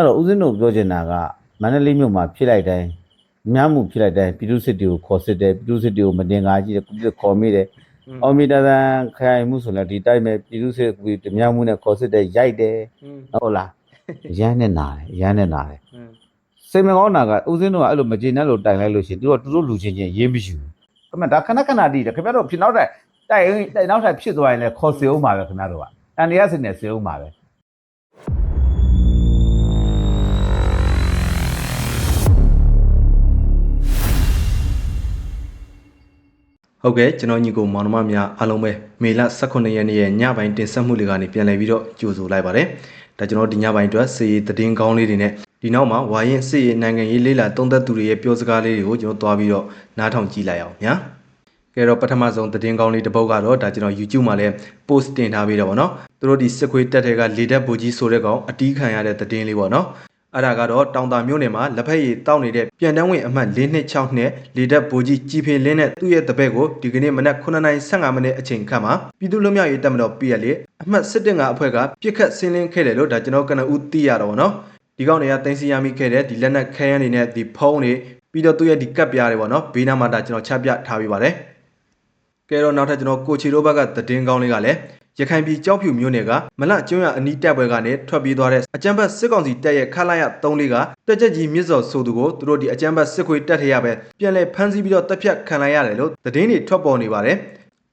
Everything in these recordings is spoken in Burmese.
အဲ့တော့ဦးဇင်းတို့ပြောချင်တာကမန္တလေးမြို့မှာဖြစ်လိုက်တိုင်းများမှုဖြစ်လိုက်တိုင်းပြည်သူစစ်တွေကိုခေါ်စစ်တယ်ပြည်သူစစ်တွေကိုမတင်ကားကြည့်တယ်ပြည်သူခေါ်မိတယ်အော်မီတာတန်ခိုင်မှုဆိုလည်းဒီတိုင်းပဲပြည်သူစစ်ကိုတများမှုနဲ့ခေါ်စစ်တယ်ရိုက်တယ်ဟုတ်လားရမ်းနဲ့နာတယ်ရမ်းနဲ့နာတယ်စိတ်မကောင်းတာကဦးစင်းတို့ကအဲ့လိုမကျေနပ်လို့တိုင်လိုက်လို့ရှင်သူတို့သူတို့လူချင်းချင်းရေးမရှိဘူးအမှန်ဒါခဏခဏတည်းတယ်ခင်ဗျားတို့ဖြစ်နောက်တိုင်တိုင်တိုင်နောက်တိုင်ဖြစ်သွားရင်လည်းခေါ်စေအောင်ပါပဲခင်ဗျားတို့ကတန်တရားစင်နဲ့စေအောင်ပါပဲ ဟုတ်ကဲ့ကျွန်တော်ညီကိုမောင်နှမများအားလုံးပဲမေလ18ရက်နေ့ရဲ့ညပိုင်းတင်ဆက်မှုလေးကနေပြန်လည်ပြီးတော့ကြိုဆိုလိုက်ပါတယ်ဒါကျွန်တော်ဒီညပိုင်းအတွက်စေရေးသတင်းကောင်းလေးတွေနဲ့ဒီနောက်မှာဝါရင်စေရေးနိုင်ငံရေးလေးလာသုံးသက်သူတွေရဲ့ပြောစကားလေးတွေကိုကျွန်တော်သွားပြီးတော့နားထောင်ကြည့်လိုက်အောင်ညာကဲတော့ပထမဆုံးသတင်းကောင်းလေးတစ်ပုဒ်ကတော့ဒါကျွန်တော် YouTube မှာလည်း post တင်ထားပေးတော့ဗောနော်သူတို့ဒီစစ်ခွေးတက်တဲ့ကလေတက်ဘူကြီးဆိုတဲ့ကောင်အတီးခံရတဲ့သတင်းလေးပေါ့နော် အဲ့ဒါကတော့တောင်တာမြို့နယ်မှာလက်ဖက်ရည်တောက်နေတဲ့ပြန်တန်းဝင်အမှတ်426နဲ့လေတက်ဘူကြီးကြီးဖင်လင်းနဲ့သူ့ရဲ့တပည့်ကိုဒီကနေ့မနက်9:15မိနစ်အချိန်ခန့်မှာပြည်သူ့လွတ်မြောက်ရေးတပ်မတော် PL အမှတ်715အဖွဲ့ကပြစ်ခတ်ဆင်းလင်းခဲ့တယ်လို့ဒါကျွန်တော်ကနဦးသိရတော့ဗောနော်ဒီကောင်တွေကတင်စီရမိခဲ့တဲ့ဒီလက်နက်ခဲယမ်းတွေနဲ့ဒီဖုံးတွေပြီးတော့သူ့ရဲ့ဒီကပ်ပြားတွေဗောနော်ဘေးနားမှာဒါကျွန်တော်ချပြထားပေးပါတယ်ကဲတော့နောက်ထပ်ကျွန်တော်ကိုချီရိုဘက်ကသတင်းကောင်းလေးကလည်း ရခိုင်ပြည်ကြောက်ဖြူမြို့နယ်ကမလကျွန်းရအနီးတပ်ပွဲကနေထွက်ပြေးသွားတဲ့အကြမ်းဖက်စစ်ကောင်စီတပ်ရဲ့ခလာရ3လေးကတက်ကြက်ကြီးမြစ်စော်ဆိုသူကိုသူတို့ဒီအကြမ်းဖက်စစ်ခွေတက်ထရပဲပြန်လဲဖမ်းဆီးပြီးတော့တပ်ဖြတ်ခံလိုက်ရတယ်လို့သတင်းတွေထွက်ပေါ်နေပါတယ်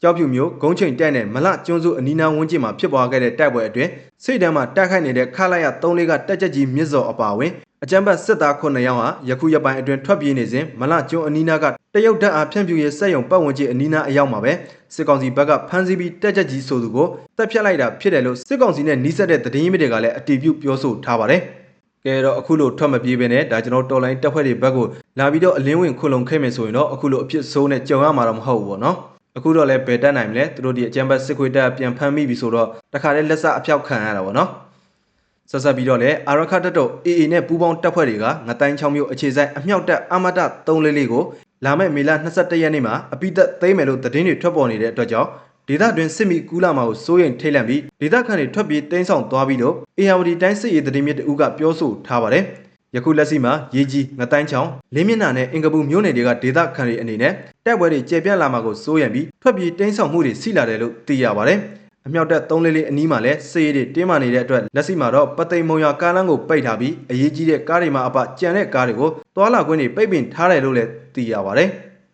ကြောက်ဖြူမျိုးဂုံးချိန်တက်နဲ့မလကျွန်းစုအနီးနားဝန်းကျင်မှာဖြစ်ပွားခဲ့တဲ့တိုက်ပွဲအတွင်းစိတ်တမ်းမှာတိုက်ခိုက်နေတဲ့ခလာရ3လေးကတက်ကြက်ကြီးမြစ်စော်အပါအဝင် အကြမ်းဖက်စစ်သား9ယောက်ဟာယခုရက်ပိုင်းအတွင်းထွက်ပြေးနေစဉ်မလကျွန်းအနီးနားကတရုတ်တပ်အားဖြန့်ဖြူရေးစက်ရုံပတ်ဝန်းကျင်အနီးနားအရောက်မှာပဲစစ်ကောင်စီဘက်ကဖမ်းဆီးပြီးတက်ကြက်ကြီးဆိုသူကိုတပ်ဖြတ်လိုက်တာဖြစ်တယ်လို့စစ်ကောင်စီနဲ့နှီးစပ်တဲ့သတင်းရင်းမြစ်တွေကလည်းအတည်ပြုပြောဆိုထားပါတယ်။ကဲတော့အခုလိုထွက်မပြေးပဲနဲ့ဒါကျွန်တော်တော်လိုင်းတက်ဖွဲ့တွေဘက်ကိုလာပြီးတော့အလင်းဝင်ခုလုံခဲ့မယ်ဆိုရင်တော့အခုလိုအဖြစ်ဆိုးနဲ့ကြုံရမှာတော့မဟုတ်ဘူးပေါ့နော်။အခုတော့လည်းဘယ်တက်နိုင်မလဲသူတို့ဒီအကြံဘတ်စစ်ခွေတက်ပြန်ဖမ်းမိပြီဆိုတော့တခါတည်းလက်စအဖြောက်ခံရတာပေါ့နော်။ ဆက်ဆက်ပြီးတော့လည်းအာရခတ်တက်တော့ AA နဲ့ပူးပေါင်းတပ်ဖွဲ့တွေကငတိုင်းချောင်းမြို့အခြေဆိုင်အမြောက်တပ်အမတ3လေးလေးကိုလာမယ့်မေလ22ရက်နေ့မှာအပိသက်သိမ်းမယ်လို့သတင်းတွေထွက်ပေါ်နေတဲ့အတွက်ကြောင့်ဒေသတွင်စစ်မီကူးလာမှာကိုစိုးရိမ်ထိတ်လန့်ပြီးဒေသခံတွေထွက်ပြေးတိမ်းဆောင်သွားပြီးတော့အေယာဝတီတိုင်းစစ်ရေးသတင်းမြစ်တအူးကပြောဆိုထားပါတယ်။ယခုလက်ရှိမှာရေကြီးငတိုင်းချောင်းလင်းမျက်နှာနဲ့အင်ကပူမြို့နယ်တွေကဒေသခံတွေအနေနဲ့တိုက်ပွဲတွေကျေပြန့်လာမှာကိုစိုးရိမ်ပြီးထွက်ပြေးတိမ်းဆောင်မှုတွေရှိလာတယ်လို့သိရပါတယ်။ အမြောက်တက်3လေးလေးအနီးမှာလည်းစစ်ရေးတွေတင်းမာနေတဲ့အတွက်လက်ရှိမှာတော့ပသိမ်မုံရကားလမ်းကိုပိတ်ထားပြီးအရေးကြီးတဲ့ကားတွေမှာအပကြံတဲ့ကားတွေကိုသွာလာခွင့်တွေပိတ်ပင်ထားတယ်လို့လည်းသိရပါတယ်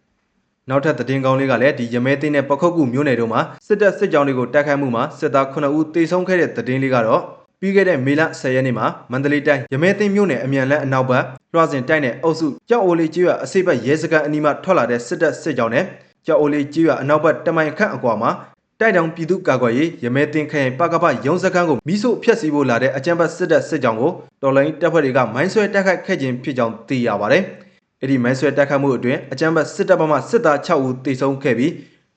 ။နောက်ထပ်သတင်းကောင်းလေးကလည်းဒီရမဲသိန်းနဲ့ပခုတ်ကူမြို့နယ်တို့မှာစစ်တပ်စစ်ကြောင်းတွေကိုတိုက်ခိုက်မှုမှာစစ်သား9ဦးသေဆုံးခဲ့တဲ့သတင်းလေးကတော့ပြီးခဲ့တဲ့မေလ10ရက်နေ့မှာမန္တလေးတိုင်းရမဲသိန်းမြို့နယ်အမြန်လန်းအနောက်ဘက်လွှာစဉ်တိုက်နယ်အုပ်စုကြောက်အိုလေးကျွော်အစိပ်ဘက်ရဲစခန်းအနီးမှထွက်လာတဲ့စစ်တပ်စစ်ကြောင်းနဲ့ကြောက်အိုလေးကျွော်အနောက်ဘက်တမိုင်ခန့်အကွာမှာ တိုက်တောင်ပြည်သူ့ကာကွယ်ရေးရမဲတင်ခရိုင်ပကပရုံးစခန်းကိုမိဆို့ဖျက်ဆီးဖို့လာတဲ့အကြမ်းဖက်စစ်တပ်စစ်ကြောင်းကိုတော်လိုင်းတပ်ဖွဲ့တွေကမိုင်းဆွဲတိုက်ခိုက်ခဲ့ခြင်းဖြစ်ကြောင်းသိရပါတယ်။အဲ့ဒီမိုင်းဆွဲတိုက်ခိုက်မှုအတွင်းအကြမ်းဖက်စစ်တပ်ဘက်မှစစ်သား6ဦးသေဆုံးခဲ့ပြီး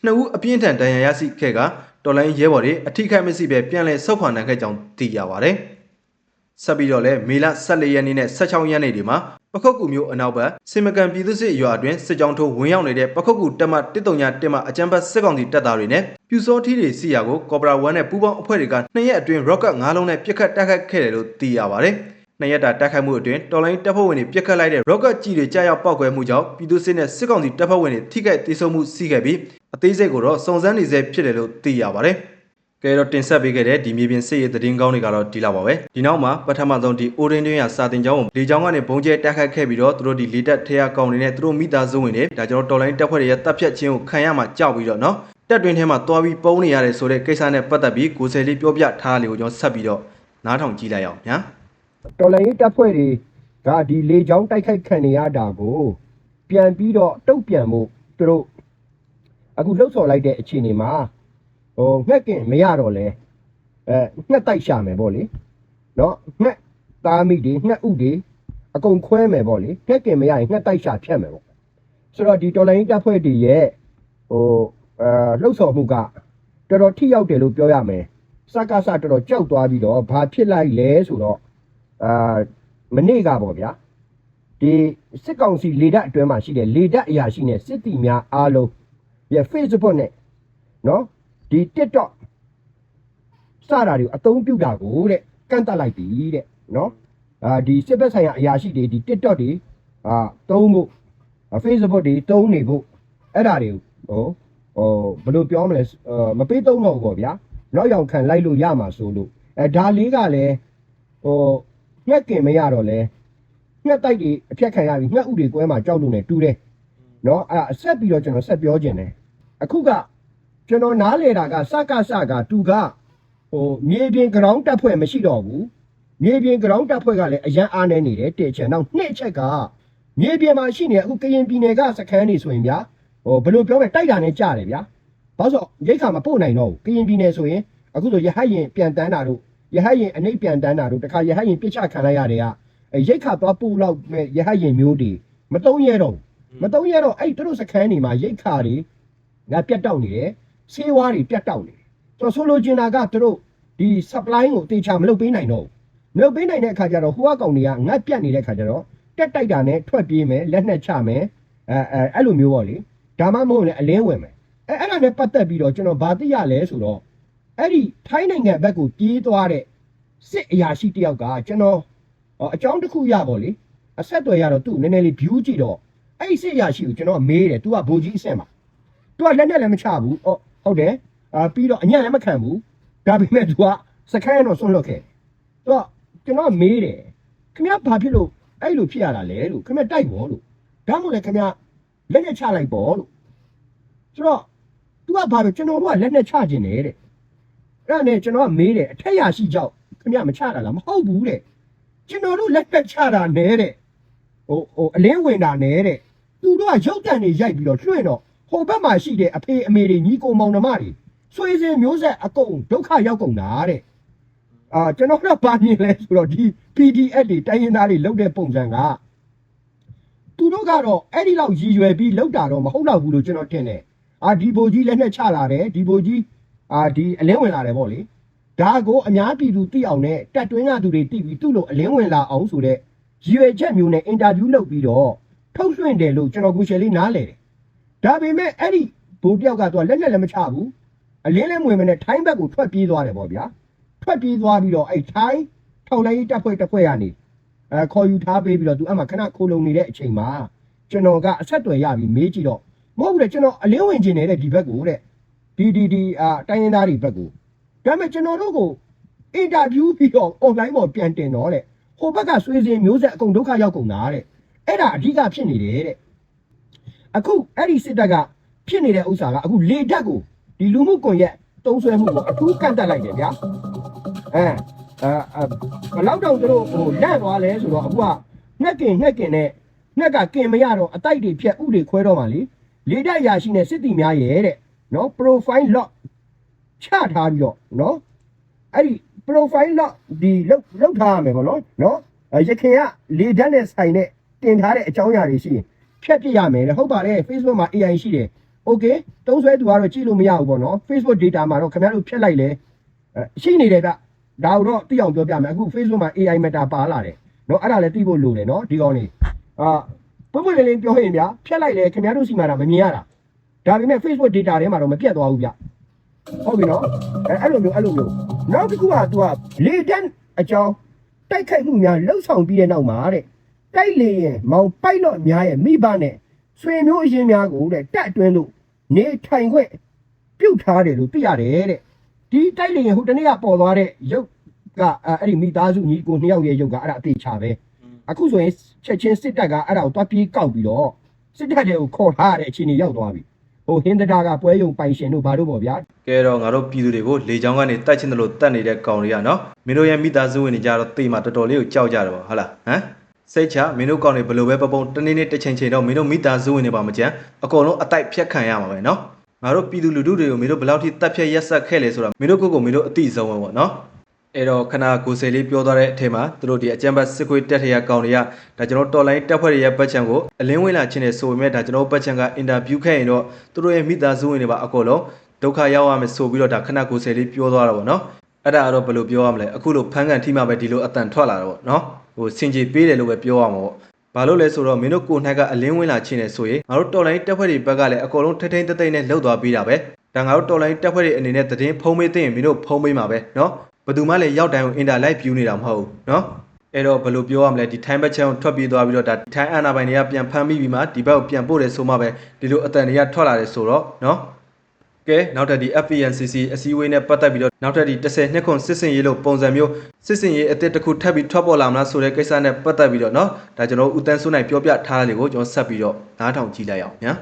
2ဦးအပြင်းထန်ဒဏ်ရာရရှိခဲ့ကတော်လိုင်းရဲဘော်တွေအထိခိုက်မရှိဘဲပြန်လည်ဆုတ်ခွာနိုင်ခဲ့ကြောင်းသိရပါတယ်။ ဆက်ပြီးတော့လည်းမေလ14ရက်နေ့နဲ့16ရက်နေ့တွေမှာပခုတ်ကူမျိုးအနောက်ဘက်စင်မကန်ပြည်သူ့စစ်ရွာအတွင်းစစ်ကြောင်းထိုးဝင်ရောက်နေတဲ့ပခုတ်ကူတက်မ139တက်မအကြမ်းဖက်စစ်ကောင်စီတပ်သားတွေနဲ့ပြူစောထီးတွေစီယာကိုကော်ပရာ1နဲ့ပူးပေါင်းအဖွဲ့တွေကနှစ်ရက်အတွင်း rocket ၅လုံးနဲ့ပစ်ခတ်တိုက်ခိုက်ခဲ့တယ်လို့သိရပါတယ်။နှစ်ရက်တာတိုက်ခိုက်မှုအတွင်းတော်လိုင်းတပ်ဖွဲ့ဝင်တွေပစ်ခတ်လိုက်တဲ့ rocket ကြီးတွေကြားရောက်ပောက်ကွဲမှုကြောင့်ပြည်သူ့စစ်နဲ့စစ်ကောင်စီတပ်ဖွဲ့ဝင်တွေထိခိုက်ဒေဆုံးမှုရှိခဲ့ပြီးအသေးစိတ်ကိုတော့စုံစမ်းနေဆဲဖြစ်တယ်လို့သိရပါတယ်။ ကဲတော့တင်ဆက်ပေးခဲ့တဲ့ဒီမြေပြင်စစ်ရေးသတင်းကောင်းတွေကတော့ဒီလောက်ပါပဲဒီနောက်မှာပထမဆုံးဒီအိုရင်းတွင်းရစာတင်ကျောင်းကိုလေကျောင်းကနေဘုံကျဲတက်ခတ်ခဲ့ပြီးတော့သူတို့ဒီလေတက်ထဲရကောင်တွေနဲ့သူတို့မိသားစုဝင်တွေဒါကျွန်တော်တော်လိုင်းတက်ဖွဲ့တွေရဲ့တပ်ဖြတ်ခြင်းကိုခံရမှာကြောက်ပြီးတော့နော်တက်တွင်ထဲမှာတွားပြီးပုံနေရတယ်ဆိုတဲ့ကိစ္စနဲ့ပတ်သက်ပြီးကိုယ်ဆယ်လေးပြောပြထားလေးကိုကျွန်တော်ဆက်ပြီးတော့နားထောင်ကြည့်လိုက်အောင်ညာတော်လိုင်းရေးတပ်ဖွဲ့တွေကဒီလေကြောင်းတိုက်ခိုက်ခံနေရတာကိုပြန်ပြီးတော့တုတ်ပြန်မှုသူတို့အခုလှုပ်ဆော်လိုက်တဲ့အခြေအနေမှာ ဟိုငှက်ကင်မရတော့လဲအဲငှက်တိုက်ရှာမယ်ပေါ့လေနော်ငှက်သားမိတွေငှက်ဥတွေအကုန်ခွဲမယ်ပေါ့လေငှက်ကင်မရရင်ငှက်တိုက်ရှာဖြတ်မယ်ပေါ့ဆိုတော့ဒီတော်လိုင်းရေးတပ်ဖွဲ့တွေရဲ့ဟိုအဲလှုပ်ဆော်မှုကတော်တော်ထိရောက်တယ်လို့ပြောရမယ်စကားစတော်တော်ကြောက်သွားပြီးတော့ဘာဖြစ်လိုက်လဲဆိုတော့အာမနေ့ကပေါ့ဗျာဒီစစ်ကောင်စီလေတပ်အတွင်းမှာရှိတဲ့လေတပ်အရာရှိနဲ့စစ်တီများအားလုံးရဲ့ Facebook နဲ့နော် ဒီ TikTok စတာတွေကိုအသုံးပြုတာကိုတဲ့ကန့်တတ်လိုက်ပြီတဲ့နော်အာဒီစစ်ဘက်ဆိုင်ရာအရာရှိတွေဒီ TikTok တွေအာသုံးဖို့အာ Facebook တွေသုံးနေဖို့အဲ့ဒါတွေဟိုဟိုဘယ်လိုပြောမလဲအာမပေးသုံးတော့ဘူးပေါ့ဗျာနောက်ရောက်ခံလိုက်လို့ရမှာဆိုလို့အဲဒါလေးကလည်းဟိုငှက်ကင်မရတော့လဲငှက်တိုက်တွေအဖြတ်ခံရပြီငှက်ဥတွေကွဲမှာကြောက်လို့နေတူးတယ်နော်အဲ့ဒါဆက်ပြီးတော့ကျွန်တော်ဆက်ပြောခြင်းတယ်အခုက ကျွန်တော်နားလေတာကစကစကတူကဟိုမြေပြင်ဂရောင်းတက်ဖွဲ့မရှိတော့ဘူးမြေပြင်ဂရောင်းတပ်ဖွဲ့ကလည်းအရန်အားနေနေတယ်တဲ့ချက်နောက်နှစ်ချက်ကမြေပြင်မှာရှိနေအခုကရင်ပြည်နယ်ကစခန်းနေဆိုရင်ဗျာဟိုဘယ်လိုပြောမလဲတိုက်တာနဲ့ကြားတယ်ဗျာဘာလို့ဆိုရိတ်ခါမပို့နိုင်တော့ဘူးကရင်ပြည်နယ်ဆိုရင်အခုဆိုရဟတ်ရင်ပြန်တန်းတာတို့ရဟတ်ရင်အနှိပ်ပြန်တန်းတာတို့တခါရဟတ်ရင်ပြစ်ချခံလိုက်ရတဲ့ကအဲရိတ်ခါသွားပို့လောက်မဲ့ရဟတ်ရင်မျိုးတွေမတုံးရတော့ဘူးမတုံးရတော့အဲ့သူတို့စခန်းနေမှာရိတ်ခါတွေငါပြတ်တောက်နေတယ် ဆေးဝါးတွေပြတ်တောက်နေတယ်ကျွန်တော်ဆိုလိုချင်တာကသူတို့ဒီ supply ကိုတေချာမလုပ်ပေးနိုင်တော့ဘူးမလုပ်ပေးနိုင်တဲ့အခါကျတော့ဟိုကကောင်တွေကငတ်ပြတ်နေတဲ့အခါကျတော့တက်တိုက်တာနဲ့ထွက်ပြေးမယ်လက်နဲ့ချမယ်အဲအဲအဲ့လိုမျိုးပေါ့လေဒါမှမဟုတ်လည်းအလင်းဝင်မယ်အဲအဲ့ဒါနဲ့ပတ်သက်ပြီးတော့ကျွန်တော်ဗာသိရလဲဆိုတော့အဲ့ဒီထိုင်းနိုင်ငံဘက်ကိုပြေးသွားတဲ့စစ်အရာရှိတယောက်ကကျွန်တော်ဟောအကြောင်းတစ်ခုရပေါ့လေအဆက်အသွယ်ရတော့သူ့နည်းနည်းလေး view ကြည့်တော့အဲ့ဒီစစ်အရာရှိကိုကျွန်တော်မေးတယ် तू ကဘိုလ်ကြီးအဆင့်မှာ तू ကလက်နဲ့လည်းမချဘူးဟော ဟုတ်တယ်အာပြီးတော့အညံ့လည်းမခံဘူးဒါပေမဲ့ तू ကစခန်းတော့ဆွန့်လွတ်ခဲ့သူကကျွန်တော်မေးတယ်ခင်ဗျာဘာဖြစ်လို့အဲ့လိုဖြစ်ရတာလဲလို့ခင်ဗျာတိုက်ပေါ်လို့ဒါမှမဟုတ်လေခင်ဗျာလက်နဲ့ချလိုက်ပေါ်လို့ဆိုတော့ तू ကဘာပဲကျွန်တော်တို့ကလက်နဲ့ချခြင်းတယ်တဲ့အဲ့ဒါနဲ့ကျွန်တော်ကမေးတယ်အထက်ရရှိကြောက်ခင်ဗျာမချတာလားမဟုတ်ဘူးတဲ့ကျွန်တော်တို့လက်နဲ့ချတာနဲတဲ့ဟိုဟိုအလင်းဝင်တာနဲတဲ့သူတို့ကရုပ်တံတွေရိုက်ပြီးတော့လွှင့်တော့ ဟိုဘက်မှာရှိတဲ့အဖေအမေတွေညီကိုမောင်နှမတွေဆွေစဉ်မျိုးဆက်အကုန်ဒုက္ခရောက်ကုန်တာတဲ့အာကျွန်တော်ကဘာမြင်လဲဆိုတော့ဒီ PDF တွေတိုင်းရင်းသားတွေလောက်တဲ့ပုံစံကသူတို့ကတော့အဲ့ဒီလောက်ရည်ရွယ်ပြီးလောက်တာတော့မဟုတ်တော့ဘူးလို့ကျွန်တော်ထင်တယ်အာဒီဘိုကြီးလက်နဲ့ချလာတယ်ဒီဘိုကြီးအာဒီအလင်းဝင်လာတယ်ပေါ့လေဒါကိုအများပြည်သူသိအောင်နဲ့တက်တွင်းကသူတွေသိပြီးသူ့လိုအလင်းဝင်လာအောင်ဆိုတဲ့ရည်ရွယ်ချက်မျိုးနဲ့အင်တာဗျူးလုပ်ပြီးတော့ထုတ်လွှင့်တယ်လို့ကျွန်တော်ကိုရှယ်လေးနားလေတယ် ဒါပေမဲ့အဲ့ဒီဘိုးတယောက်ကသူကလက်နဲ့လည်းမချဘူးအလင်းလည်းမဝင်မနဲ့ထိုင်းဘက်ကိုထွက်ပြေးသွားတယ်ပေါ့ဗျာထွက်ပြေးသွားပြီးတော့အဲ့ထိုင်းထောက်လိုင်းရေးတပ်ဖွဲ့တပ်ဖွဲ့ကနေအဲခေါ်ယူထားပေးပြီးတော့သူအဲ့မှာခဏခိုးလုံနေတဲ့အချိန်မှာကျွန်တော်ကအဆက်အသွယ်ရပြီးမေးကြည့်တော့မဟုတ်ဘူးလေကျွန်တော်အလင်းဝင်ခြင်းနေတဲ့ဒီဘက်ကိုတဲ့ဒီဒီဒီအာတိုင်းရင်းသားတွေဘက်ကိုဒါပေမဲ့ကျွန်တော်တို့ကိုအင်တာဗျူးပြီးတော့ online ပေါ်ပြန်တင်တော့တဲ့ဟိုဘက်ကဆွေးစင်မျိုးဆက်အကုန်ဒုက္ခရောက်ကုန်တာတဲ့အဲ့ဒါအဓိကဖြစ်နေတယ်တဲ့ အခုအဲ့ဒီစစ်တပ်ကဖြစ်နေတဲ့ဥစ္စာကအခုလေတက်ကိုဒီလူမှုကွန်ရက်တုံးဆွဲမှုကိုအထူးကန့်တက်လိုက်တယ်ဗျာအဲအဲအဲဘယ်လောက်တောင်သူတို့ဟိုလန့်သွားလဲဆိုတော့အခုကငှက်ကင်ငှက်ကင်နဲ့ငှက်ကကင်မရတော့အတိုက်တွေဖြတ်ဥတွေခွဲတော့မှလေလေတက်ရာရှိနေစစ်တီများရဲ့တဲ့နော် profile lock ချထားပြီးတော့နော်အဲ့ဒီ profile lock ဒီလောက်လောက်ထားရမယ်ပေါ့နော်နော်အဲရခင်ကလေတက်နဲ့ဆိုင်နဲ့တင်ထားတဲ့အကြောင်းအရာတွေရှိရင် ဖြတ်ပြရမယ်တဲ့ဟုတ်ပါတယ် Facebook မှာ AI ရှိတယ် okay တုံးဆွဲသူကတော့ကြည့်လို့မရဘူးပေါ့နော် Facebook data မှာတော့ခင်ဗျားတို့ဖြတ်လိုက်လဲ အဲရှိနေတယ်ဗျဒါတော့သိအောင်ပြောပြမယ်အခု Facebook မှာ AI Meta ပါလာတယ်เนาะအဲ့ဒါလည်းသိဖို့လိုတယ်เนาะဒီကောင်းနေအာပွင့်ပွင့်လင်းလင်းပြောရင်ဗျာဖြတ်လိုက်လေခင်ဗျားတို့စီမှာဒါမမြင်ရတာဒါပေမဲ့ Facebook data ထဲမှာတော့မပြတ်သွားဘူးဗျဟုတ်ပြီเนาะအဲအဲ့လိုမျိုးအဲ့လိုမျိုးနောက်တစ်ခုက तू ကလေတန်းအကြောင်းတိုက်ခိုက်မှုများလှုပ်ဆောင်ပြီးတဲ့နောက်မှာတဲ့ တိုက်လေရင်မောင်ပိုက်တော့များရဲ့မိဘနဲ့ဆွေမျိုးအရင်များကိုတဲ့တက်အတွင်းလို့နေထိုင်ခွင့်ပြုတ်ထားတယ်လို့သိရတယ်တဲ့ဒီတိုက်လေရင်ဟိုတနေ့ကပေါ်သွားတဲ့ရုပ်ကအဲ့အဲ့ဒီမိသားစုညီကိုနှစ်ယောက်ရဲ့ရုပ်ကအဲ့ဒါအသေးချပဲအခုဆိုရင်ချက်ချင်းစစ်တပ်ကအဲ့ဒါကိုတွားပြေးကောက်ပြီးတော့စစ်တပ်တွေကိုခေါ်ထားရတဲ့အခြေအနေရောက်သွားပြီဟိုဟင်းတတာကပွဲယုံပိုင်ရှင်တို့ဘာတို့ပေါ့ဗျာကဲတော့ငါတို့ပြည်သူတွေကိုလေချောင်းကနေတိုက်ချင်းတယ်လို့တတ်နေတဲ့ကောင်တွေကနော်မင်းတို့ရဲ့မိသားစုဝင်တွေကြတော့တေးမှာတော်တော်လေးကိုကြောက်ကြတယ်ပေါ့ဟုတ်လားဟမ် စိတ်ချမင်းတို့ကောင်တွေဘယ်လိုပဲပပုံတနေ့နေ့တစ်ချိန်ချိန်တော့မင်းတို့မိသားစုဝင်တွေပါမကြမ်းအကုန်လုံးအတိုက်ဖြတ်ခံရမှာပဲနော်ငါတို့ပြည်သူလူထုတွေကိုမင်းတို့ဘယ်လောက်ထိတက်ဖြတ်ရက်ဆက်ခဲ့လဲဆိုတာမင်းတို့ကိုယ်ကိုမင်းတို့အတိဆုံးပဲပေါ့နော်အဲ့တော့ခဏကိုယ်စယ်လေးပြောသွားတဲ့အထက်မှာသူတို့ဒီအကြံဘတ်စစ်ခွေးတက်ထရကောင်တွေကဒါကျွန်တော်တော်လိုင်းတက်ဖွဲ့တွေရဲ့ပတ်ချံကိုအလင်းဝင်လာခြင်းနဲ့ဆိုပေမဲ့ဒါကျွန်တော်ပတ်ချံကအင်တာဗျူးခဲ့ရင်တော့သူတို့ရဲ့မိသားစုဝင်တွေပါအကုန်လုံးဒုက္ခရောက်ရမယ်ဆိုပြီးတော့ဒါခဏကိုယ်ဆယ်လေးပြောသွားတာပေါ့နော်အဲ့ဒါကတော့ဘယ်လိုပြောရမလဲအခုလိုဖန်းကန်ထိမှပဲဒီလိုအတန်ထွက်လာတာပေါ့နော် ဟိုစင်ကြီးပေးတယ်လို့ပဲပြောရမှာပေါ့ဘာလို့လဲဆိုတော့မင်းတို့ကိုယ်နှိုက်ကအလင်းဝင်လာခြင်းနဲ့ဆိုရင်ငါတို့တော်လိုင်းတက်ဖွဲ့တွေဘက်ကလည်းအကုန်လုံးထိထိန်သိမ့်သိမ့်နဲ့လှုပ်သွားပြီးတာပဲဒါငါတို့တော်လိုင်းတက်ဖွဲ့တွေအနေနဲ့သတင်းဖုံးမေးသိရင်မင်းတို့ဖုံးမေးမှာပဲနော်ဘယ်သူမှလည်းရောက်တိုင်းကိုအင်တာလိုက်ပြူနေတာမဟုတ်ဘူးနော်အဲ့တော့ဘယ်လိုပြောရမလဲဒီထိုင်းဘက်ချမ်းကိုထွက်ပြေးသွားပြီးတော့ဒါထိုင်းအာဏာပိုင်တွေကပြန်ဖမ်းမိပြီးမှဒီဘက်ကိုပြန်ပို့တယ်ဆိုမှပဲဒီလိုအတန်တွေကထွက်လာတယ်ဆိုတော့နော် ကဲနောက်ထပ်ဒီ FPNCC အစည်းအဝေးနဲ့ပတ်သက်ပြီးတော့နောက်ထပ်ဒီ10နှစ်ခွန်စစ်စင်ရေးလို့ပုံစံမျိုးစစ်စင်ရေးအသစ်တစ်ခုထပ်ပြီးထွက်ပေါ်လာမလားဆိုတဲ့ကိစ္စနဲ့ပတ်သက်ပြီးတော့နော်ဒါကျွန်တော်တို့ဦးတန်းစိုးနိုင်ပြောပြထားတယ်ကိုကျွန်တော်ဆက်ပြီးတော့နားထောင်ကြည့်လိုက်အောင်ညာ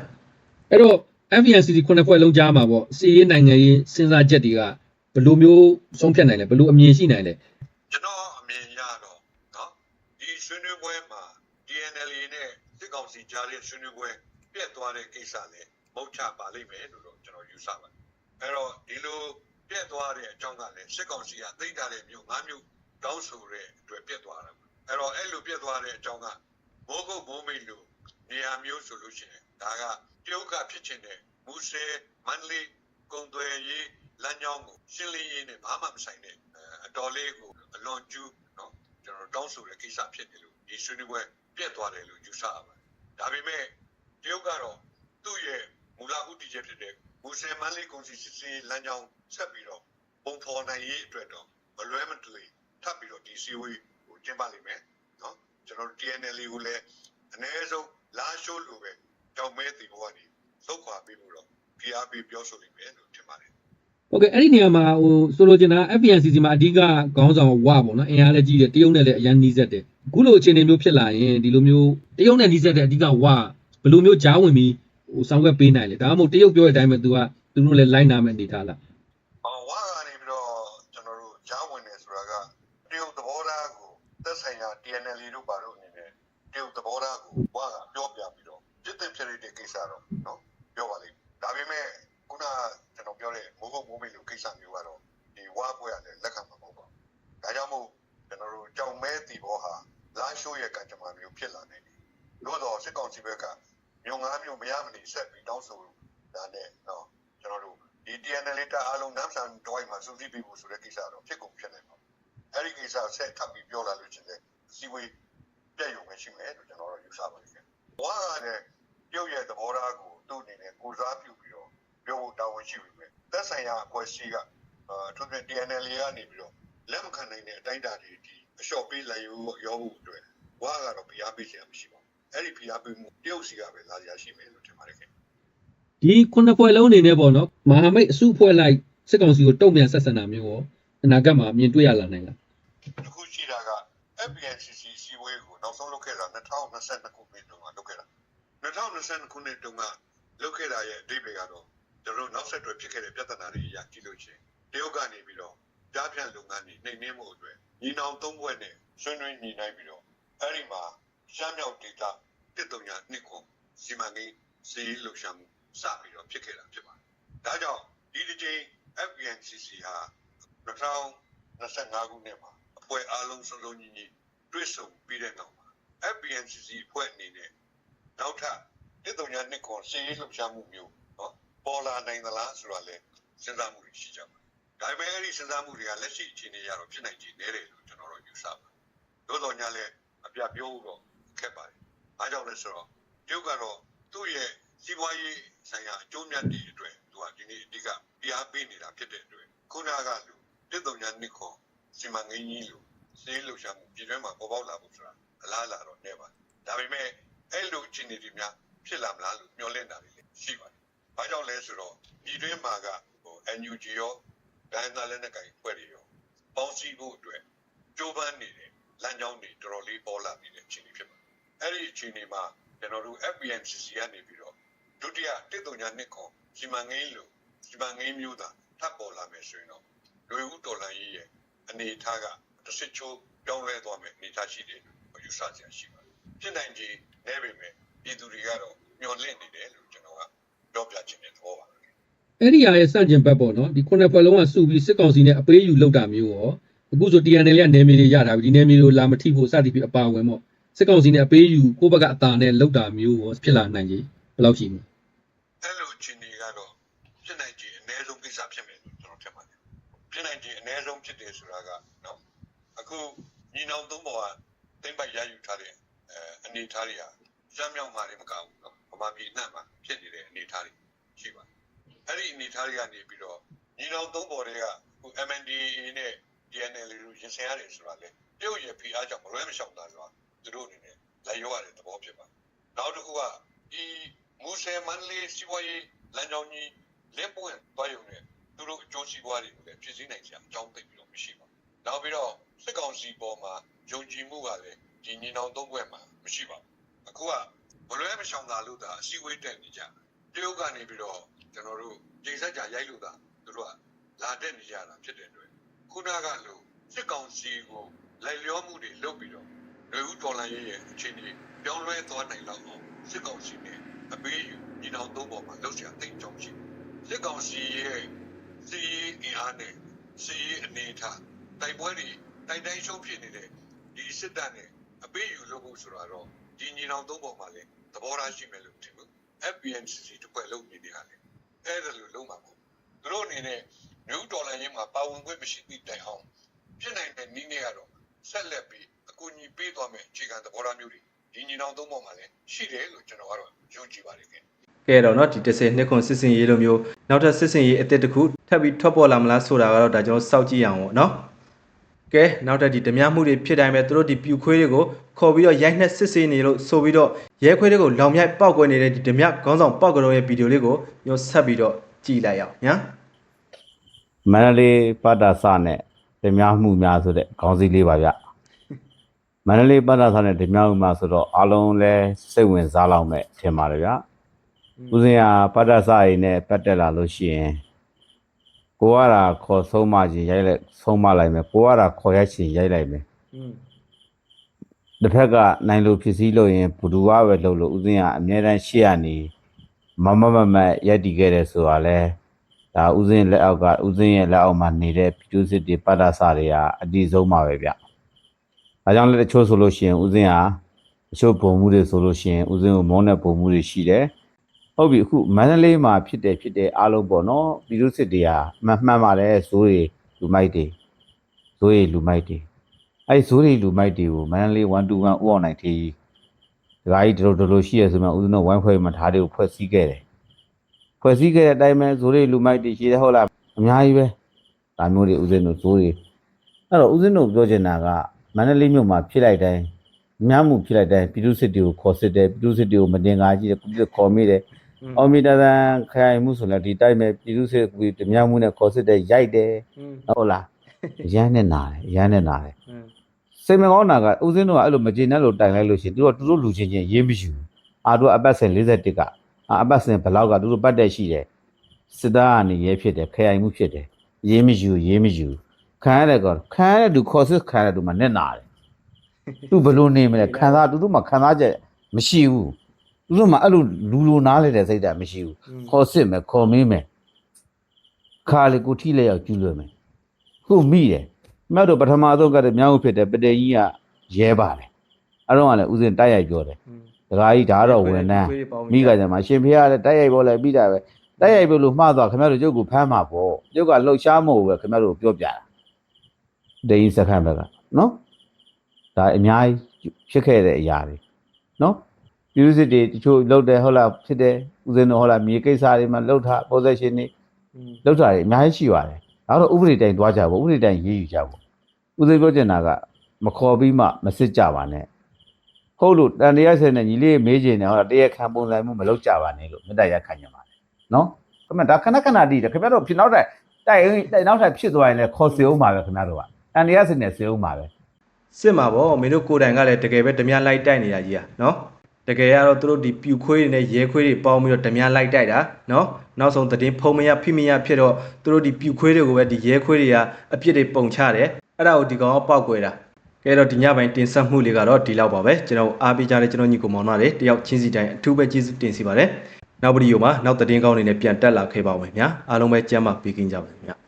အဲ့တော့ FVNCC ခုနှစ်ဖွဲ့လုံးကြားမှာပေါ့စီးရေးနိုင်ငံရေးစဉ်းစားချက်တွေကဘယ်လိုမျိုးဆုံးဖြတ်နိုင်လဲဘယ်လိုအမြင်ရှိနိုင်လဲ ကျွန်တော်အမြင်ရတော့เนาะဒီဆွေးနွေးပွဲမှာ DNL နဲ့စစ်ကောင်စီကြားတဲ့ဆွေးနွေးပွဲပြတ်သွားတဲ့ကိစ္စလည်း မုတ်ချပါလိမ့်မယ်လို့တော့ကျွန်တော်ယူဆပါတယ်အဲ့တော့ဒီလိုပြက်သွားတဲ့အကြောင်းကလည်းစစ်ကောင်စီကသိတာတဲ့မြို့၅မြို့တောင်းဆိုတဲ့အတွက်ပြက်သွားတာအဲ့တော့အဲ့လိုပြက်သွားတဲ့အကြောင်းကမိုးကုတ်မိုးမိတ်လို့နေရာမျိုးဆိုလို့ရှိရင်ဒါကတရုတ်ကဖြစ်ချင်တဲ့မူဆယ်မန္တလေးကုံသွယ်ရေးလမ်းကြောင်းကိုရှင်းလင်းရင်းနဲ့ဘာမှမဆိုင်တဲ့အတော်လေးကိုအလွန်ကျူးနော်ကျွန်တော်တောင်းဆိုတဲ့ကိစ္စဖြစ်တယ်လို့ဒီဆွေးနွေးပွဲပြက်သွားတယ်လို့ယူဆရပါတယ်ဒါပေမဲ့တရုတ်ကတော့သူ့ရဲ့ မူလဥတီချက်ဖြစ်တဲ့မူဆယ်မန်းလေးကုန်စည်စစ်လမ်းကြောင်းဆက်ပြီးတော့ပုံဖော်နိုင်ရေးအတွက်တော့မလွဲမသွေထပ်ပြီးတော့ဒီစီဝေးကိုကျင်းပလိမ့်မယ်နော်ကျွန်တော် TNL ကိုလည်းအ ਨੇ ဆုံးလာရှိုးလိုပဲကြောက်မဲတီဘောကနေလောက်ခွာပြီးလို့တော့ PR ပြီးပြောဆိုလိမ့်မယ်လို့ထင်ပါတယ်ဟုတ်ကဲ့အဲ့ဒီနေရာမှာဟိုဆိုလိုချင်တာ FPNCC မှာအဓိကခေါင်းဆောင်ဝပေါ့နော်အင်အားလည်းကြီးတယ်တရုတ်နဲ့လည်းအရန်နှီးဆက်တယ်အခုလိုအခြေအနေမျိုးဖြစ်လာရင်ဒီလိုမျိုးတရုတ်နဲ့နှီးဆက်တဲ့အဓိကဝဘယ်လိုမျိုးကြားဝင်ပြီး ဟိုဆောင်ရွက်ပေးနိုင်လဲဒါမှမဟုတ်တရုတ်ပြောတဲ့အတိုင်းပဲ तू ကသူတို့လည်းလိုက်နာမဲ့အနေထားလား။အော်ဝါကနေပြီးတော့ကျွန်တော်တို့ကြားဝင်နေဆိုတာကတရုတ်သဘောထားကိုသက်ဆိုင်ရာ TNL တို့ပါတော့အနေနဲ့တရုတ်သဘောထားကိုဝါကပြောပြပြီးတော့စစ်တပ်ဖြစ်တဲ့ကိစ္စတော့နော်ပြောပါလိမ့်။ဒါပေမဲ့ခုနကျွန်တော်ပြောတဲ့မိုးကုတ်မိုးမိတ်လိုကိစ္စမျိုးကတော့ဒီဝါပွဲရတယ်လက်ခံမှာမဟုတ်ပါဘူး။ဒါကြောင့်မို့ကျွန်တော်တို့ကြောင်မဲတီဘောဟာလာရှိုးရဲ့ကံကြမ္မာမျိုးဖြစ်လာနေပြီ။လို့တော့စစ်ကောင်စီဘက်က မြို့ငါးမြို့မရမနေဆက်ပြီးတောင်းဆိုတာနဲ့နော်ကျွန်တော်တို့ဒီ TNL တာအားလုံးနမ်းဆန်တွိုင်းမှာစုစည်းပြီးဖို့ဆိုတဲ့ကိစ္စတော့ဖြစ်ကုန်ဖြစ်နေပါဘူး။အဲဒီကိစ္စဆက်ထပ်ပြီးပြောလာလို့ချင်းလေစီဝေးပြည့်ရုံပဲရှိမယ်လို့ကျွန်တော်တို့ယူဆပါတယ်ခင်။ဝါကလည်းပြုတ်ရဲ့သဘောထားကိုသူ့အနေနဲ့ကိုစားပြုပြီးတော့ပြောဖို့တာဝန်ရှိပြီပဲ။သက်ဆိုင်ရာအဖွဲ့အစည်းကအာသူက TNL ကနေပြီးတော့လက်မခံနိုင်တဲ့အတိုင်းအတာတွေဒီအလျှော့ပေးလိုက်ရောရောဖို့အတွက်ဝါကတော့ပြအားပေးချင်မရှိပါဘူး။ အဲ့ဒီပြအားပေးမှုတရုတ်စီကပဲလာရရှိမယ်လို့ထင်ပါတယ်ခင်။ဒီခုနှစ်ဖွဲ့လုံးအနေနဲ့ပေါ့နော်မဟာမိတ်အစုဖွဲ့လိုက်စစ်ကောင်စီကိုတုံ့ပြန်ဆက်ဆံတာမျိုးရောအနာဂတ်မှာမြင်တွေ့ရလာနိုင်လားအခုရှိတာက FBNCC စီဝေးကိုနောက်ဆုံးလုပ်ခဲ့တာ2022ခုနှစ်တုန်းကလုပ်ခဲ့တာ2022ခုနှစ်တုန်းကလုပ်ခဲ့တာရဲ့အဓိပ္ပာယ်ကတော့ကျွန်တော်တို့နောက်ဆက်တွဲဖြစ်ခဲ့တဲ့ပြဿနာတွေအရာကြည့်လို့ချင်းတရုတ်ကနေပြီးတော့ကြားဖြန့်လုပ်ငန်းတွေနှိမ်နှင်းမှုအတွက်ညီနောင်သုံးဘွဲ့နဲ့ဆွေးနွေးညီနိုင်ပြီးတော့အဲ့ဒီမှာရှမ်းမြောက်ဒေသ တစ်တုံညာနှစ်ခုစီမံကိန်းစီးလှုပ်ရှားမှုစပြီးတော့ဖြစ်ခဲ့တာဖြစ်ပါတယ်ဒါကြောင့်ဒီတစ်ချိန် FBNCC ဟာ2025ခုနှစ်မှာအဖွဲ့အားလုံးစုံစုံညီညီတွေ့ဆုံပြီးတဲ့နောက်မှာ FBNCC အဖွဲ့အနေနဲ့နောက်ထပ်တစ်တုံညာနှစ်ခုစီးလှုပ်ရှားမှုမျိုးနော်ပေါ်လာနိုင်သလားဆိုတာလဲစဉ်းစားမှုတွေရှိကြပါဒါပေမဲ့အဲ့ဒီစဉ်းစားမှုတွေကလက်ရှိအခြေအနေရတော့ဖြစ်နိုင်ခြေနည်းတယ်လို့ကျွန်တော်တို့ယူဆပါတယ်သို့တော်ညာလဲအပြပြောဖို့တော့ခက်ပါတယ် အားကြောင့်လဲဆိုတော့တရုတ်ကတော့သူ့ရဲ့စီးပွားရေးဆိုင်ရာအကျိုးမြတ်တွေအတွက်သူကဒီနေ့အဓိကပြအားပေးနေတာဖြစ်တဲ့အတွက်ခုနကလူတစ်တုံညာနှစ်ခုစီမံကိန်းကြီးလို့စီးလှုပ်ရှားမှုပြည်တွင်းမှာပေါ်ပေါက်လာဖို့ဆိုတာအလားအလာတော့နည်းပါတယ်ဒါပေမဲ့အဲ့လိုအခြေအနေတွေများဖြစ်လာမလားလို့မျှော်လင့်တာတွေလည်းရှိပါတယ်။ဘာကြောင့်လဲဆိုတော့ပြည်တွင်းမှာကဟို NUG ရောဒိုင်းသားလက်နက်ကိုင်ဖွဲ့တွေရောပေါင်းစည်းဖို့အတွက်ကြိုးပမ်းနေတဲ့လမ်းကြောင်းတွေတော်တော်လေးပေါ်လာနေတဲ့အခြေအနေဖြစ်ပါတယ်။ အဲ့ဒီအခြေအနေမှာကျွန်တော်တို့ FBNCC ကနေပြီးတော့ဒုတိယတစ်တုံညာနှစ်ခွန်စီမံကိန်းလို့စီမံကိန်းမျိုးသာထပ်ပေါ်လာမယ်ဆိုရင်တော့လူဦးတော်လှန်ရေးရဲ့အနေအထားကတစ်စစ်ချိုးပြောင်းလဲသွားမယ်အနေအထားရှိတယ်လို့ယူဆကြရှိပါတယ်။ဖြစ်နိုင်ခြေနည်းပေမဲ့ပြည်သူတွေကတော့မျှော်လင့်နေတယ်လို့ကျွန်တော်ကပြောပြချင်တဲ့သဘောပါပဲအဲ့ဒီဟာရဲ့စန့်ကျင်ဘက်ပေါ့နော်ဒီခုနှစ်ဖွဲ့လုံးကစုပြီးစစ်ကောင်စီနဲ့အပေးယူလောက်တာမျိုးရောအခုဆို TNL ကနယ်မြေတွေရတာပြီဒီနယ်မြေတွေကိုလာမထိဖို့စသည်ဖြင့်အပါအဝင်ပေါ့ စစ်ကောင်စီနဲ့အပေးယူကိုယ့်ဘက်ကအသာနဲ့လောက်တာမျိုးရောဖြစ်လာနိုင်ကြီးဘယ်လောက်ရှိမလဲ။အဲ့လိုအခြေအနေကတော့ဖြစ်နိုင်ခြေအနည်းဆုံးကိစ္စဖြစ်မယ်လို့ကျွန်တော်ထင်ပါတယ်။ဖြစ်နိုင်ခြေအနည်းဆုံးဖြစ်တယ်ဆိုတာကနော်အခုညီနောင်သုံးပေါ်ကတိမ့်ပိုက်ရယူထားတဲ့အဲအနေအထားတွေဟာရှမ်းမြောက်မှာလည်းမကဘူးနော်။ဗမာပြည်အနှံ့မှာဖြစ်နေတဲ့အနေအထားတွေရှိပါတယ်။အဲ့ဒီအနေအထားတွေကနေပြီးတော့ညီနောင်သုံးပေါ်တွေကအခု MNDAA နဲ့ DNL တို့ရင်ဆိုင်ရတယ်ဆိုတာလေပြုတ်ရဖိအားကြောင့်မလွဲမရှောင်တာဆိုတာ သူတို့အနေနဲ့လိုက်ရောရတဲ့သဘောဖြစ်ပါနောက်တစ်ခုကဒီမူဆယ်မန္တလေးစီးပွားရေးလမ်းကြောင်းကြီးလက်ပွင့်သွားရုံနဲ့သူတို့အကျိုးစီးပွားတွေကိုလည်းဖြစ်စည်းနိုင်ကြအကြောင်းသိပြီးတော့မရှိပါဘူးနောက်ပြီးတော့စစ်ကောင်စီပေါ်မှာယုံကြည်မှုကလည်းဒီညီနောင်သုံးဘက်မှာမရှိပါဘူးအခုကမလွဲမရှောင်တာလို့သာအစည်းအဝေးတက်နေကြတရုတ်ကနေပြီးတော့ကျွန်တော်တို့ချိန်ဆက်ကြရိုက်လို့သာသူတို့ကလာတက်နေကြတာဖြစ်တဲ့အတွက်ခုနကလို့စစ်ကောင်စီကိုလိုက်လျောမှုတွေလုပ်ပြီးတော့ လူဦးဒေါ်လာရဲ့အခြေအနေပြောင်းလဲသွားနိုင်လောက်အောင်စစ်ကောင်စီနဲ့အပေးယူညီနောင်သုံးပေါ်မှာလှုပ်ရှားသိမ်းကြောင်းရှိတယ်စစ်ကောင်စီရဲ့စီးအင်အားနဲ့စီးအနေထားတိုက်ပွဲတွေတိုင်တိုင်ရှုံးဖြစ်နေတဲ့ဒီစစ်တပ်နဲ့အပေးယူလုပ်ဖို့ဆိုတာတော့ဒီညီနောင်သုံးပေါ်မှာလည်းသဘောထားရှိမယ်လို့ထင်ဘူး FPNCC တစ်ခွက်လုံးနေနေရတယ်အဲ့ဒါလိုလုံးမှာပေါ့သူတို့အနေနဲ့ new dollar ရင်းမှာပါဝင်ခွင့်မရှိသည့်တိုင်အောင်ဖြစ်နိုင်တဲ့နည်းနဲ့ကတော့ဆက်လက်ပြီး အကူအညီပေးသွားမယ်အခြေခံသဘောထားမျိုးတွေဒီညီနောင်သုံးပေါ်မှာလည်းရှိတယ်လို့ကျွန်တော်ကတော့ယုံကြည်ပါတယ်ခင်ဗျ ကဲတော့เนาะဒီ30နှစ်ခွန်စစ်စင်ရေးလိုမျိုးနောက်ထပ်စစ်စင်ရေးအသစ်တစ်ခုထပ်ပြီးထွက်ပေါ်လာမလားဆိုတာကတော့ဒါကျွန်တော်စောင့်ကြည့်ရအောင်ပေါ့เนาะကဲနောက်ထပ်ဒီဓမြမှုတွေဖြစ်တိုင်းပဲသူတို့ဒီပြူခွေးတွေကိုခေါ်ပြီးတော့ရိုက်နှက်စစ်ဆေးနေလို့ဆိုပြီးတော့ရဲခွေးတွေကိုလောင်မြိုက်ပောက်ကွယ်နေတဲ့ဒီဓမြခေါင်းဆောင်ပောက်ကြောရဲ့ဗီဒီယိုလေးကိုကျွန်တော်ဆက်ပြီးတော့ကြည့်လိုက်အောင်ညာ မန္တလေးပတ္တာစနဲ့ဓမြမှုများဆိုတဲ့ခေါင်းစည်းလေးပါဗျ မန္တလေးပတ္တာစနဲ့ဓမြမှုများဆိုတော့အားလုံးလဲစိတ်ဝင်စားလောက်မဲ့ထင်ပါတယ်ဗျဦးစင်ကပတ္တာစရည်နဲ့ပတ်တက်လာလို့ရှိရင်ကိုကတာခေါ်ဆုံးမခြင်းရိုက်လိုက်ဆုံးမလိုက်မယ်ကိုကတာခေါ်ရိုက်ခြင်းရိုက်လိုက်မယ်อืมတစ်ဖက်ကနိုင်လို့ဖြစ်စည်းလို့ရင်ဘုဒ္ဓဝါပဲလုပ်လို့ဦးစင်းကအမြဲတမ်းရှေ့ရနေမမမမရက်တည်ခဲ့တယ်ဆိုတာလဲဒါဦးစင်းလက်အောက်ကဦးစင်းရဲ့လက်အောက်မှာနေတဲ့ပြည်သူစစ်တွေပတ်တာစာတွေကအတီးဆုံးပါပဲဗျ။ ဒါကြောင့်လည်းတချို့ဆိုလို့ရှိရင်ဦးစင်းဟာတချို့ပုံမှုတွေဆိုလို့ရှိရင်ဦးစင်းကိုမောင်းတဲ့ပုံမှုတွေရှိတယ်။ဟုတ်ပြီအခုမန္တလေးမှာဖြစ်တယ်ဖြစ်တယ်အားလုံးပေါ့နော်ပြည်သူစစ်တွေကမှန်မှန်ပါတယ်ဇိုးတွေလူမိုက်တွေဇိုးတွေလူမိုက်တွေအဲ့ဒီဇိုးရီလူမိုက်တွေကိုမန္တလေး121ဥအောင်နိုင်ထေးကြီးဒကာကြီးတို့တို့လို့ရှိရဆိုမှဦးဇင်းတို့ဝိုင်းဖွဲ့မှာဓာတ်တွေကိုဖွဲ့စည်းခဲ့တယ်ဖွဲ့စည်းခဲ့တဲ့အတိုင်းပဲဇိုးရီလူမိုက်တွေရှိတယ်ဟုတ်လားအများကြီးပဲဒါမျိုးတွေဦးဇင်းတို့ဇိုးရီအဲ့တော့ဦးဇင်းတို့ပြောချင်တာက မန္တလေးမြို့မှာဖြစ်လိုက်တိုင်းများမှုဖြစ်လိုက်တိုင်းပြည်သူစစ်တွေကိုခေါ်စစ်တယ်ပြည်သူစစ်တွေကိုမတင်ကားကြီးတယ်ပြည်သူခေါ်မိတယ်အောင်မီတာတန်ခရိုင်မှုဆိုလည်းဒီတိုင်းပဲပြည်သူစစ်ကိုတများမှုနဲ့ခေါ်စစ်တယ်ရိုက်တယ်ဟုတ်လားရမ်းနဲ့နာတယ်ရမ်းနဲ့နာတယ်စိတ်မကောင်းတာကဥစဉ်တော့အဲ့လိုမကျေနပ်လို့တိုင်လိုက်လို့ရှိရင်သူတို့သူတို့လူချင်းချင်းရင်းမရှိဘူးအာတို့အပတ်စဉ်41ကအာအပတ်စဉ်ဘလောက်ကသူတို့ပတ်တက်ရှိတယ်စစ်သားကနေရဲဖြစ်တယ်ခရိုင်မှုဖြစ်တယ်ရင်းမရှိဘူးရင်းမရှိဘူး ခံရတဲ့ကောခံရတဲ့သူခေါ်စစ်ခံရတဲ့သူမှနဲ့နာတယ်သူဘလို့နေမလဲခံစားသူတို့မှခံစားချက်မရှိဘူးသူတို့မှအဲ့လိုလူလိုနားလေတဲ့စိတ်ဓာတ်မရှိဘူးခေါ်စစ်မယ်ခေါ်မင်းမယ်ခါလေကိုထိလက်ရောက်ကျူးလွယ်မယ်ခုမိတယ်မြတ်တို့ပထမဆုံးကတည်းကမြောက်ဖြစ်တဲ့ပတေကြီးကရဲပါတယ်အဲ့တော့ကလည်းဦးစင်တိုက်ရိုက်ပြောတယ်อืมဒကာကြီးဒါကတော့ဝန်တန်းမိကကြမှာရှင်ဖေရလည်းတိုက်ရိုက်ပေါ်လဲပြီးတာပဲတိုက်ရိုက်ပြောလို့မှားသွားခင်ဗျားတို့ကျုပ်ကိုဖမ်းမှာပေါ့ကျုပ်ကလှုပ်ရှားမို့ပဲခင်ဗျားတို့ပြောပြတာ ဒေင်းစခန်းဘက်ကနော်ဒါအများကြီးဖြစ်ခဲ့တဲ့အရာတွေနော်ပြည်သူစစ်တွေတချို့လှုပ်တယ်ဟုတ်လားဖြစ်တယ်ဦးစင်းတို့ဟုတ်လားမြေကိစ္စတွေမှာလှုပ်ထား possession တွေอืมလှုပ်တာတွေအများကြီးရှိပါတယ်ဒါတော့ဥပဒေတိုင်းသွားကြဖို့ဥပဒေတိုင်းရေးယူကြဖို့ဦးစိပြောချင်တာကမခေါ်ပြီးမှမစစ်ကြပါနဲ့ဟုတ်လို့တန်တရားဆယ်နဲ့ညီလေးမေးချင်တယ်ဟောတရားခံပုံစံမှုမလုပ်ကြပါနဲ့လို့မေတ္တာရက်ခံကြပါတယ်နော်ခင်ဗျဒါခဏခဏတည်တယ်ခင်ဗျတို့ဖြစ်နောက်တိုင်းတိုက်တိုက်နောက်တိုင်းဖြစ်သွားရင်လည်းခေါ်စီအောင်ပါပဲခင်ဗျတို့က အန်ဒီရစင်နဲ့စေဦးမှာပဲစစ်မှာပေါ့မင်းတို့ကိုယ်တိုင်ကလည်းတကယ်ပဲဓမြလိုက်တိုက်နေတာကြီးอ่ะနော်တကယ်ကတော့သူတို့ဒီပြူခွေးတွေနဲ့ရဲခွေးတွေပေါင်းပြီးတော့ဓမြလိုက်တိုက်တာနော်နောက်ဆုံးသတင်းဖုံမရဖိမရဖြစ်တော့သူတို့ဒီပြူခွေးတွေကိုပဲဒီရဲခွေးတွေကအပြစ်တွေပုံချတယ်အဲ့ဒါကိုဒီကောင်ကပောက်ကွယ်တာကဲတော့ဒီညပိုင်းတင်ဆက်မှုလေးကတော့ဒီလောက်ပါပဲကျွန်တော်အားပေးကြတဲ့ကျွန်တော်ညီကိုမောင်နှမတွေတယောက်ချင်းစီတိုင်းအထူးပဲကျေးဇူးတင်စီပါတယ်နောက်ဗီဒီယိုမှာနောက်သတင်းကောင်းတွေနဲ့ပြန်တက်လာခဲ့ပါမယ်ခင်ဗျာအားလုံးပဲကျမ်းပါပေးကင်းကြပါခင်ဗျာ